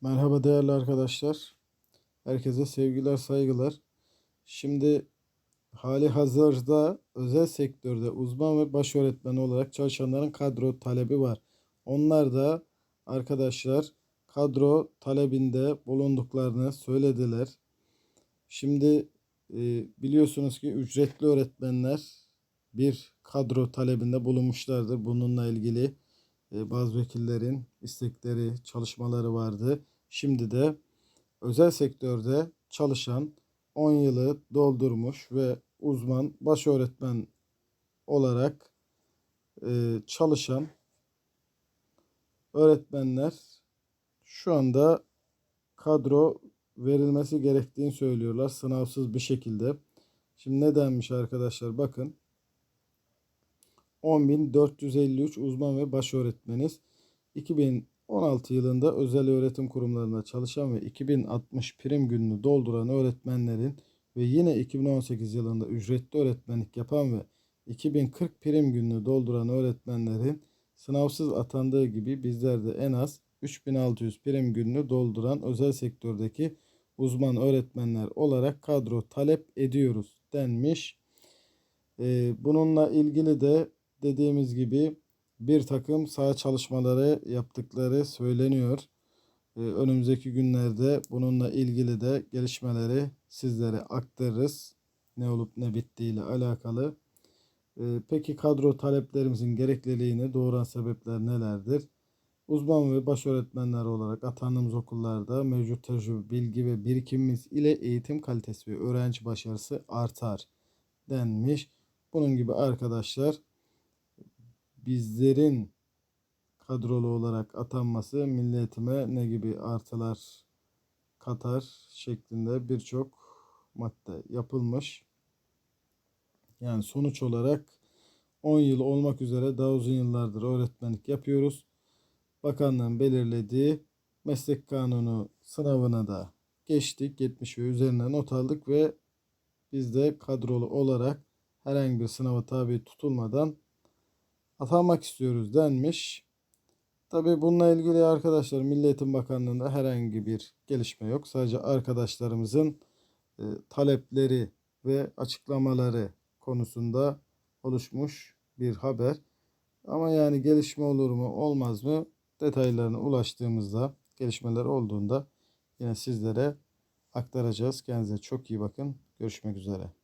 Merhaba değerli arkadaşlar. Herkese sevgiler, saygılar. Şimdi hali hazırda özel sektörde uzman ve baş öğretmen olarak çalışanların kadro talebi var. Onlar da arkadaşlar kadro talebinde bulunduklarını söylediler. Şimdi e, biliyorsunuz ki ücretli öğretmenler bir kadro talebinde bulunmuşlardır. Bununla ilgili bazı vekillerin istekleri, çalışmaları vardı. Şimdi de özel sektörde çalışan 10 yılı doldurmuş ve uzman baş öğretmen olarak e, çalışan öğretmenler şu anda kadro verilmesi gerektiğini söylüyorlar sınavsız bir şekilde. Şimdi ne denmiş arkadaşlar bakın 10.453 uzman ve baş öğretmeniz. 2016 yılında özel öğretim kurumlarında çalışan ve 2060 prim gününü dolduran öğretmenlerin ve yine 2018 yılında ücretli öğretmenlik yapan ve 2040 prim gününü dolduran öğretmenlerin sınavsız atandığı gibi bizler de en az 3600 prim gününü dolduran özel sektördeki uzman öğretmenler olarak kadro talep ediyoruz denmiş. Ee, bununla ilgili de dediğimiz gibi bir takım saha çalışmaları yaptıkları söyleniyor. Ee, önümüzdeki günlerde bununla ilgili de gelişmeleri sizlere aktarırız. Ne olup ne bittiğiyle alakalı. Ee, peki kadro taleplerimizin gerekliliğini doğuran sebepler nelerdir? Uzman ve baş öğretmenler olarak atandığımız okullarda mevcut tecrübe, bilgi ve birikimimiz ile eğitim kalitesi ve öğrenci başarısı artar denmiş. Bunun gibi arkadaşlar bizlerin kadrolu olarak atanması milli eğitime ne gibi artılar katar şeklinde birçok madde yapılmış. Yani sonuç olarak 10 yıl olmak üzere daha uzun yıllardır öğretmenlik yapıyoruz. Bakanlığın belirlediği meslek kanunu sınavına da geçtik. 70 ve üzerine not aldık ve biz de kadrolu olarak herhangi bir sınava tabi tutulmadan atanmak istiyoruz denmiş. Tabi bununla ilgili arkadaşlar Milli Eğitim Bakanlığı'nda herhangi bir gelişme yok. Sadece arkadaşlarımızın e, talepleri ve açıklamaları konusunda oluşmuş bir haber. Ama yani gelişme olur mu olmaz mı detaylarına ulaştığımızda gelişmeler olduğunda yine sizlere aktaracağız. Kendinize çok iyi bakın. Görüşmek üzere.